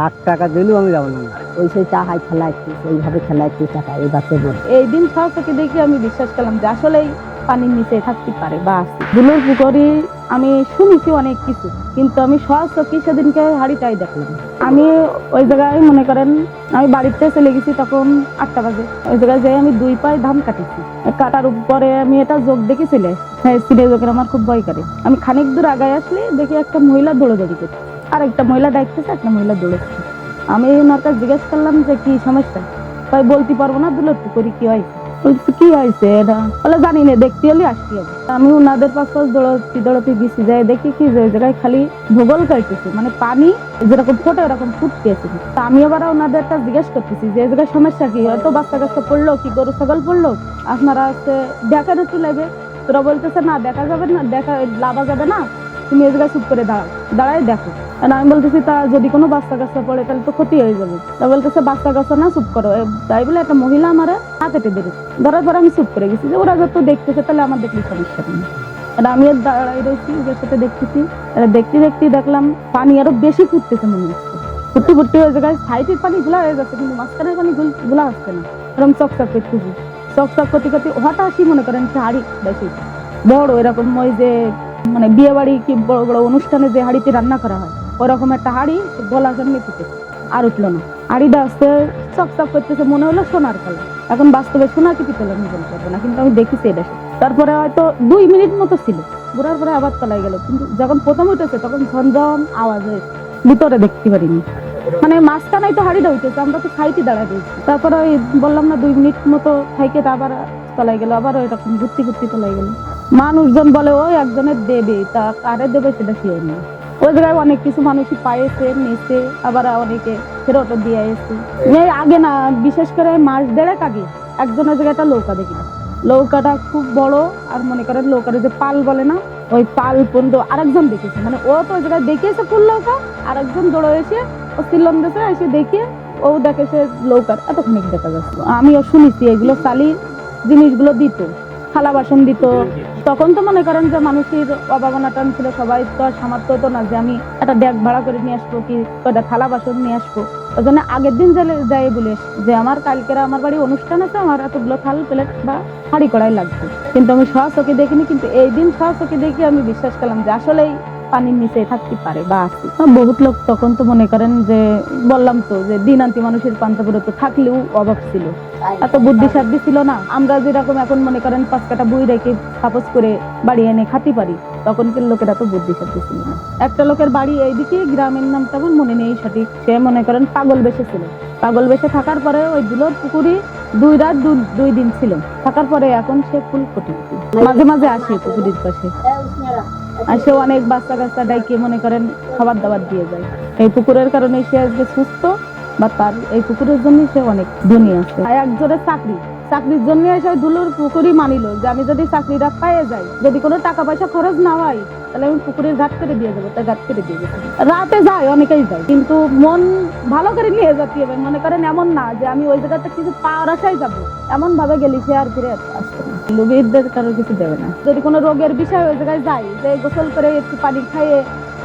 লাখ টাকা দিলেও আমি যাব না। ওই সেই টাকায় খেলাচ্ছি ওইভাবে খেলাচ্ছি টাকা এই বাচ্চা বল এই দিন সহজকে দেখে আমি বিশ্বাস করলাম যে আসলেই পানির নিচে থাকতে পারে বা দুলোর পুকুরি আমি শুনেছি অনেক কিছু কিন্তু আমি সহজ চোখে সেদিনকে হাড়িটাই দেখলাম। আমি ওই জায়গায় মনে করেন আমি বাড়িতে চলে গেছি তখন আটটা বাজে। ওই জায়গায় যেয়ে আমি দুই পায়ে ধান কাটিছি। কাটার উপরে আমি এটা যোগ দেখেছিলে হ্যাঁ যোগের আমার খুব ভয় করে। আমি খানিক দূর আগায় আসলে দেখি একটা মহিলা দৌড়াদৌড়ি করছে। আর একটা মহিলা ডাকতেছে একটা মহিলা দৌড়াচ্ছে আমি ওনার কাছে জিজ্ঞেস করলাম যে কি সমস্যা? তাই বলতে পারব না দুলোর করি, কি বলছি, কি হয়েছে এটা? বলে, জানি না, দেখতে হলে আসতে হবে। আমি ওনাদের পাশ দৌড়াতে দৌড়াতে গেছি, যাই দেখি কি যে জায়গায় খালি ভূগোল কাটতেছে মানে পানি যেরকম ফোটে, ওরকম ফুটতেছে তা আমি আবার ওনাদের কাছে জিজ্ঞেস করতেছি যে জায়গায় সমস্যা কি? হয়তো বাচ্চা কাচ্চা পড়ল কি, গরু, ছাগল পড়ল? আপনারা হচ্ছে দেখার একটু লাগবে তোরা বলতেছে, না দেখা যাবে না দেখা লাভা যাবে না। তুমি এই জায়গায় চুপ করে দাঁড়াও। দাঁড়াই দেখো। আর আমি বলতেছি, তা যদি কোনো বাচ্চা কাচ্চা পড়ে, তাহলে তো ক্ষতি হয়ে যাবে। তা বলতেছে, বাচ্চা কাচ্চা না, চুপ করো। তাই বলে একটা মহিলা আমার হাত ধরেছে ধরার পর আমি চুপ করে গেছি। যে ওরা যত দেখতেছে, তাহলে আমার দেখলে সমস্যা নেই। আর আমি দাঁড়াই রয়েছি, ওদের সাথে দেখতেছি। দেখতে দেখতে দেখলাম, পানি আরও বেশি ফুটতেছে মনে হচ্ছে। ফুটতে ফুটতে হয়ে যায় সাইডের পানি গুলা হয়ে যাচ্ছে, কিন্তু মাঝখানের পানি গুলা হচ্ছে না। এরকম চকচক করতেছি। চকচক করতে করতে হঠাৎই মনে করেন হাড়ি বেশি। বড় এরকম ওই যে মানে বিয়ে বাড়ি কি বড় বড় অনুষ্ঠানে যে হাড়িতে রান্না করা হয়। ওরকম একটা হাড়ি গলার সামনে ফুটে আর উঠল না। হাড়িটা আসতে চকচক করতেছে, মনে হলো সোনার কালার এখন বাস্তবে সোনা কি পিতল আমি বলতে পারব না, কিন্তু আমি দেখেছি এটা। তারপরে হয়তো দুই মিনিট মতো ছিল। ঘোরার পরে আবার তলায় গেল। কিন্তু যখন প্রথম উঠেছে, তখন ঝনঝন আওয়াজ হয়েছে। ভিতরে দেখতে পারিনি। মানে মাঝখানেই তো হাড়িটা উঠেছে, আমরা তো খাইতে দাঁড়ায় রয়েছি। তারপরে ওই বললাম না, দুই মিনিট মতো থাইকে আবার তলায় গেল আবার এরকম ঘুরতে ঘুরতে তলায় গেল। মানুষজন বলে, ওই একজনের দেবে, তা কারে দেবে সেটা শিওর নেই। ওই জায়গায় অনেক কিছু মানুষই পাইছে নিয়েছে আবার অনেকে ফেরতও দিয়ে এসছে। আগে না, বিশেষ করে মাস দেড়েক আগে একজনের জায়গায় একটা নৌকা দেখিলাম। নৌকাটা খুব বড়, আর মনে করেন নৌকার যে পাল বলে না, ওই পাল পর্যন্ত আরেকজন দেখেছে। মানে ও তো ওই জায়গায় দেখিয়েছে ফুল নৌকা, আরেকজন দৌড়ে এসে ও সিলম দেশে এসে দেখিয়ে ও দেখে সে নৌকার এতক্ষণ দেখা যাচ্ছে। আমিও শুনেছি এগুলো চালি জিনিসগুলো দিত, থালা বাসন দিত তখন তো মনে করেন যে মানুষের অভাবনাটান ছিল, সবাই তো আর সামর্থ্য হতো না যে আমি একটা ব্যাগ ভাড়া করে নিয়ে আসব কি কয়টা থালা বাসন নিয়ে আসব। ওই জন্য আগের দিন যাই যাই বলে যে আমার কালকের আমার বাড়ি অনুষ্ঠান আছে, আমার এতগুলো থাল, প্লেট বা হাঁড়ি কড়াই লাগবে। কিন্তু আমি সহ চোখে দেখিনি, কিন্তু এই দিন সহ চোখে দেখি আমি বিশ্বাস করলাম যে আসলেই পানির নিচে থাকতে পারে বা আছে। বহুত লোক তখন তো মনে করেন যে, বললাম তো যে দিনান্তি মানুষের পান্তাপুরে তো থাকলেও অভাব ছিল। এত বুদ্ধি সাদ্ধি ছিল না। আমরা যেরকম এখন মনে করেন পাঁচ কাটা বই রেখে সাপোজ করে বাড়ি এনে খাতে পারি, তখনকার লোকের এত বুদ্ধি সাদ্ধি ছিল না। একটা লোকের বাড়ি এইদিকে, গ্রামের নাম আমার মনে নেই সঠিক। সে মনে করেন পাগল বেশে ছিল। পাগল বেশে থাকার পরে ওই দুলোর পুকুরি দুই রাত, দুই দিন ছিল। থাকার পরে এখন সে ফুল কোটি মাঝে মাঝে আসে পুকুরির পাশে। আর সে অনেক বাচ্চা কাচ্চা ডাইকে মনে করেন খাবার দাবার দিয়ে যায়। এই পুকুরের কারণে সে আজকে সুস্থ, বা তার এই পুকুরের জন্য সে অনেক ধনী আছে। আর একজনের চাকরি। চাকরির জন্য এসে ওই দুলোর পুকুরই মানিল যে আমি যদি চাকরিটা পাইয়ে যাই, যদি কোনো টাকা পয়সা খরচ না হয়, তাহলে আমি পুকুরের ঘাট করে দিয়ে যাব তাই ঘাট করে দিয়ে যাব। রাতে যায় অনেকেই যায়, কিন্তু মন ভালো করে নিয়ে যেতে হবে। মনে করেন এমন না যে আমি ওই জায়গাতে কিছু পাওয়ার আশায় যাব। এমন ভাবে গেলি সে আর ফিরে আসবে না। কারোর কিছু দেবে না। যদি কোনো রোগের বিষয় ওই জায়গায় যাই, যে গোসল করে একটু পানি খাইয়ে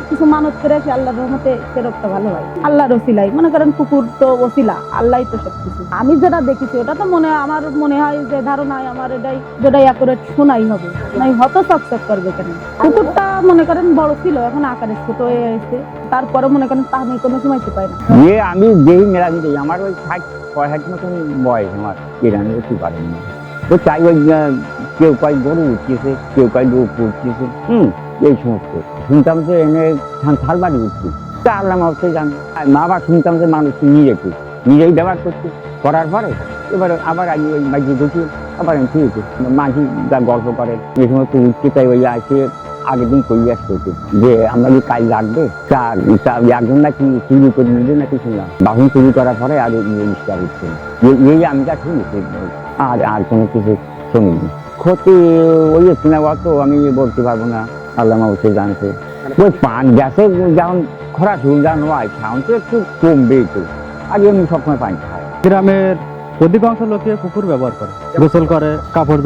কিছু মানত করে সে আল্লাহর রহমতে সে রোগটা ভালো হয়। আল্লাহর ওসিলাই মনে করেন কুকুর তো ওসিলা আল্লাহ তো সবকিছু। আমি যেটা দেখেছি, ওটা তো মনে, আমার মনে হয় যে ধারণায় আমার এটাই, যেটাই অ্যাকুরেট শোনাই হবে। নাই হত চকচক করবে কেন? কুকুরটা মনে করেন বড় ছিল, এখন আকারে ছোট হয়ে গেছে। তারপরে মনে করেন আমি কোনো সময় পাই না। যে আমি যেই মেলা দিতে আমার ওই ষাট পঁয়ষাট মতন বয়স আমার এরানি পারেনি? তো তাই ওই কেউ কয় গরু উঠতেছে কেউ কয় লোক উঠতেছে হুম এই সমস্ত শুনতাম যে এনে থাল বাড়ি উঠছে তা আল্লাহ মাহতে জান মা আবার শুনতাম যে মানুষ নিয়ে যেত নিজেই ব্যবহার করছে করার পরে এবার আবার আমি ওই বাইকে ঢুকি আবার আমি ফিরেছি মাঝি যা গল্প করে এই সমস্ত উঠছে তাই ওই আসে আগের দিন কই আসতে যে আমরা কি কাজ লাগবে চার একজন নাকি চুরি করে নিলে নাকি শুনলাম বাহন চুরি করার পরে আর জিনিসটা উঠছে এই- এই আমি যা শুনেছি আর আর কোনো কিছু শুনিনি ক্ষতি ওই সিনেমা অত আমি বলতে পারব না, আল্লাহ মাউসে জানছে ওই পান গ্যাসে যেমন খরা শুরু হয় সাউন্ড তো একটু কমবেই তো আগে আমি সবসময় পানি খাই। গ্রামের অধিকাংশ লোকে পুকুর ব্যবহার করে। গোসল করে, কাপড়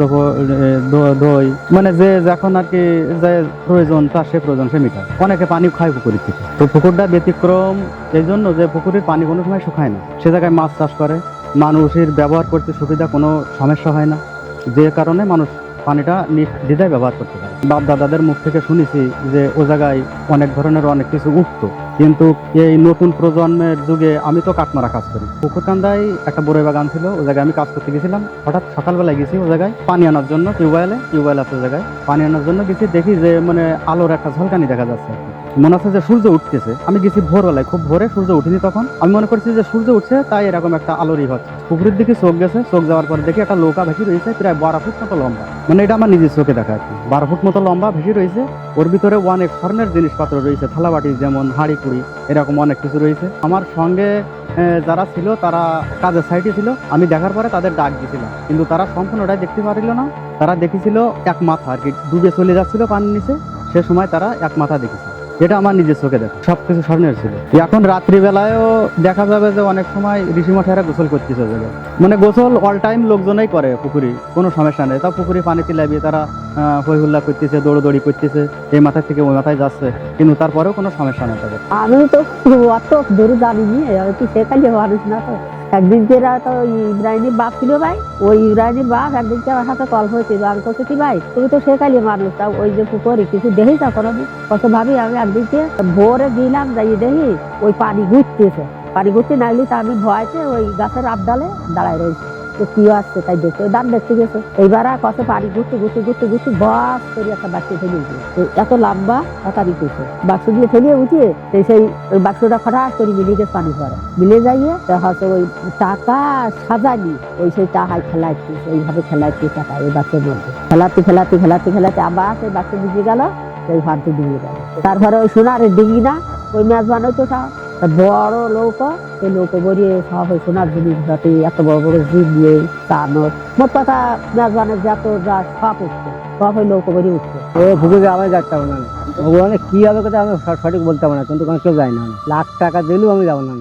ধোয়। মানে যে যখন আর কি যে প্রয়োজন, তার সে প্রয়োজন, সে মিটায়। অনেকে পানি খায় পুকুরের থেকে। তো পুকুরটা ব্যতিক্রম, এই জন্য যে পুকুরের পানি কোনো সময় শুকায় না। সে জায়গায় মাছ চাষ করে। মানুষের ব্যবহার করতে সুবিধা কোনো সমস্যা হয় না। যে কারণে মানুষ পানিটা নির্দ্বিধায় ব্যবহার করতে পারে। বাপ দাদাদের মুখ থেকে শুনেছি যে ও জায়গায় অনেক ধরনের অনেক কিছু উঠতো। কিন্তু এই নতুন প্রজন্মের যুগে আমি তো কাঠমারা কাজ করি। পুকুরকান্দায় একটা বড়ই বাগান ছিল, ও জায়গায় আমি কাজ করতে গেছিলাম। হঠাৎ সকালবেলায় গেছি ও জায়গায় পানি আনার জন্য, টিউবওয়েলে, টিউবওয়েল আছে জায়গায়। পানি আনার জন্য গেছি, দেখি যে মানে আলোর একটা ঝলকানি দেখা যাচ্ছে। মনে হচ্ছে যে সূর্য উঠতেছে। আমি গেছি ভোরবেলায়, খুব ভোরে সূর্য উঠিনি তখন। আমি মনে করছি যে সূর্য উঠছে, তাই এরকম একটা আলোরই হচ্ছে পুকুরের দিকে চোখ গেছে, চোখ যাওয়ার পরে দেখি একটা নৌকা ভেসে রয়েছে, প্রায় বারো ফুট মতো লম্বা। মানে এটা আমার নিজের চোখে দেখা আর কি। বারো ফুট মতো লম্বা ভেসে রয়েছে। ওর ভিতরে অনেক ধরনের জিনিসপত্র রয়েছে, থালাবাটি যেমন হাঁড়ি কুড়ি, এরকম অনেক কিছু রয়েছে। আমার সঙ্গে যারা ছিল, তারা কাজের সাইডে ছিল। আমি দেখার পরে তাদের ডাক দিয়েছিলাম। কিন্তু তারা সম্পূর্ণটাই দেখতে পারিল না। তারা দেখেছিল এক মাথা আর কি, ডুবে চলে যাচ্ছিল পানির নিচে। সে সময় তারা এক মাথা দেখেছে। এটা আমার নিজের চোখে দেখা। সবকিছু স্বর্ণের ছিল। এখন রাত্রিবেলায়ও দেখা যাবে যে অনেক সময় ঋষি ঋষিমশাইরা গোসল করতেছে জায়গায়। মানে গোসল অল টাইম লোকজনই করে পুকুরি কোনো সমস্যা নেই। তা পুকুরে পানিতে লাভিয়ে তারা আহ, হই হুল্লা করতেছে দৌড়দৌড়ি করতেছে এই মাথা থেকে ওই মাথায় যাচ্ছে। কিন্তু তারপরেও কোনো সমস্যা নেই তাদের। আমি তো অত দূর জানিনি আমি তো সেখানে না তো। একদিন যে তো ইব্রাহিমের বাপ ছিল ভাই, ওই ইব্রাহিমের বাপ একদিনকে আমার সাথে কল হয়েছিল। আমি বলছি কি ভাই, তুমি তো সেখানে মানুষ তা ওই যে পুকুরে কিছু দেখি তা কোনো কত ভাবি, আমি একদিনকে ভোরে দিলাম যাই দেখি ওই পানি ঘুরতেছে। পানি ঘুরতে নাইলে তা আমি ভয়তে ওই গাছের আবডালে দাঁড়ায় রয়েছে। কি আসছে, তাই দেখতে ওই দাম দেখতে গেছে। এইবার আর কত পানি ঘুরতে ঘুরতে ঘুরতে ঘুরতে বাস করে একটা বাক্স ফেলে উঠে এত লম্বা একারি করছে বাক্স দিয়ে ফেলে উঠিয়ে সেই সেই ওই বাক্সটা ফটাস করে মিলিয়ে গেছে পানি পরে মিলে যাইয়ে তো হচ্ছে ওই টাকা সাজানি ওই সেই টাকায় খেলাইছে এইভাবে খেলাইছে টাকা ওই বাক্সের মধ্যে খেলাতে খেলাতে খেলাতে খেলাতে আবার সেই বাক্স ডুবে গেল, সেই ফান্তি ডুবে গেল। তারপরে ওই সোনার ডিঙি না ওই মেজবান সব তা বড় নৌকা, এই নৌকো বড়িয়ে সব হয় সোনার জিনিস যাতে এত বড় বড় জিপ নিয়ে চানোর। মোট কথা মেজবানের যত যা সব উঠছে সব হয় নৌকো বড়িয়ে উঠছে। ও পুকুরে আমি যাতে না। ভগবানের কি হবে কথা আমি সঠিক বলতে পারব না, কিন্তু কোনো কেউ যায় না। লাখ টাকা দিলেও আমি যাব না।